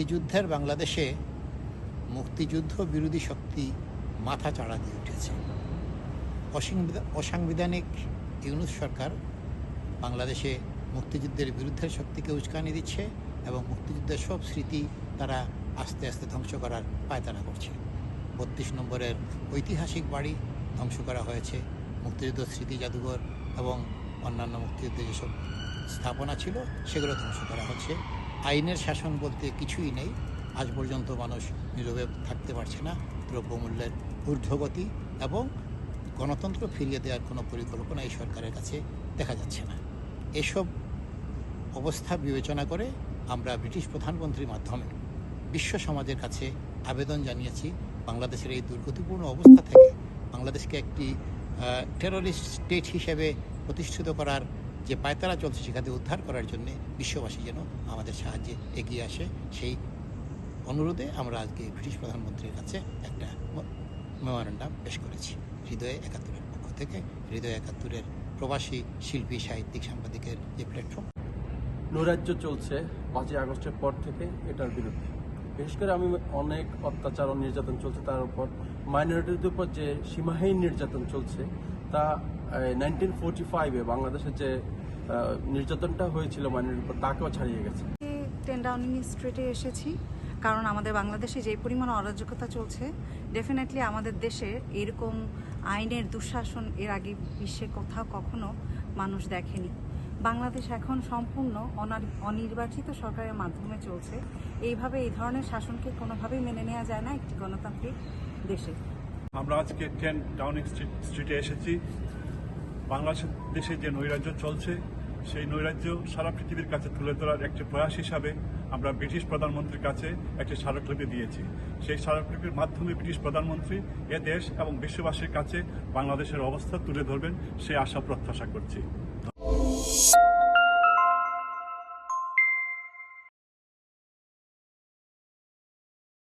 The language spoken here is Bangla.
মুক্তিযুদ্ধের বাংলাদেশে মুক্তিযুদ্ধ বিরোধী শক্তি মাথা চাড়া দিয়ে উঠেছে। অসাংবিধানিক ইউনুস সরকার বাংলাদেশে মুক্তিযুদ্ধের বিরুদ্ধের শক্তিকে উস্কানি দিচ্ছে এবং মুক্তিযুদ্ধের সব স্মৃতি তারা আস্তে আস্তে ধ্বংস করার পায়তারা করছে। বত্রিশ নম্বরের ঐতিহাসিক বাড়ি ধ্বংস করা হয়েছে মুক্তিযুদ্ধ, স্মৃতি, জাদুঘর এবং অন্যান্য মুক্তিযুদ্ধের যেসব স্থাপনা ছিল, সেগুলো ধ্বংস করা হচ্ছে। আইনের শাসন বলতে কিছুই নেই। আজ পর্যন্ত মানুষ নীরবে থাকতে পারছে না। দ্রব্যমূল্যের ঊর্ধ্বগতি এবং গণতন্ত্র ফিরিয়ে দেওয়ার কোনো পরিকল্পনা এই সরকারের কাছে দেখা যাচ্ছে না। এসব অবস্থা বিবেচনা করে আমরা ব্রিটিশ প্রধানমন্ত্রীর মাধ্যমে বিশ্ব সমাজের কাছে আবেদন জানিয়েছি, বাংলাদেশের এই দুর্গতিপূর্ণ অবস্থা থেকে বাংলাদেশকে একটি টেরোরিস্ট স্টেট হিসেবে প্রতিষ্ঠিত করার যে পায়তারা চলছে, সেখানে উদ্ধার করার জন্য বিশ্ববাসী যেন আমাদের সাহায্যে এগিয়ে আসে, সেই অনুরোধে আমরা আজকে ব্রিটিশ প্রধানমন্ত্রীর কাছে একটা মেমোরেন্ডাম পেশ করেছি। হৃদয় একাত্তরের পক্ষ থেকে, হৃদয় একাত্তরের প্রবাসী শিল্পী, সাহিত্যিক, সাংবাদিকের যে প্ল্যাটফর্ম নৈরাজ্য চলছে পাঁচই আগস্টের পর থেকে এটার বিরুদ্ধে। বিশেষ করে আমি অনেক অত্যাচার ও নির্যাতন চলছে তার উপর। মাইনরিটির উপর যে সীমাহীন নির্যাতন চলছে, তা নাইনটিন ফোরটি ফাইভে বাংলাদেশে যে নির্যাতনটা হয়েছিল মাইনরিটির উপর, তাকেও ছাড়িয়ে গেছে। টেন ডাউনিং স্ট্রিটে এসেছি, কারণ আমাদের বাংলাদেশে যে পরিমাণ অরাজকতা চলছে ডেফিনেটলি আমাদের দেশে এরকম আইনের দুঃশাসন এর আগে বিশ্বে কোথাও কখনো মানুষ দেখেনি। বাংলাদেশ এখন সম্পূর্ণ অনার- অনির্বাচিত সরকারের মাধ্যমে চলছে। এইভাবে এই ধরনের শাসনকে কোনোভাবেই মেনে নেওয়া যায় না একটি গণতান্ত্রিক দেশে। আমরা আজকে টেন ডাউনিং স্ট্রিট এসেছি। বাংলাদেশে যে নৈরাজ্য চলছে, সেই নৈরাজ্য সারা পৃথিবীর কাছে তুলে ধরার একটি প্রয়াস হিসাবে আমরা ব্রিটিশ প্রধানমন্ত্রীর কাছে একটি স্মারকলিপি দিয়েছি। সেই স্মারকলিপির মাধ্যমে ব্রিটিশ প্রধানমন্ত্রী এ দেশ এবং বিশ্ববাসীর কাছে বাংলাদেশের অবস্থা তুলে ধরবেন সেই আশা প্রত্যাশা করছি।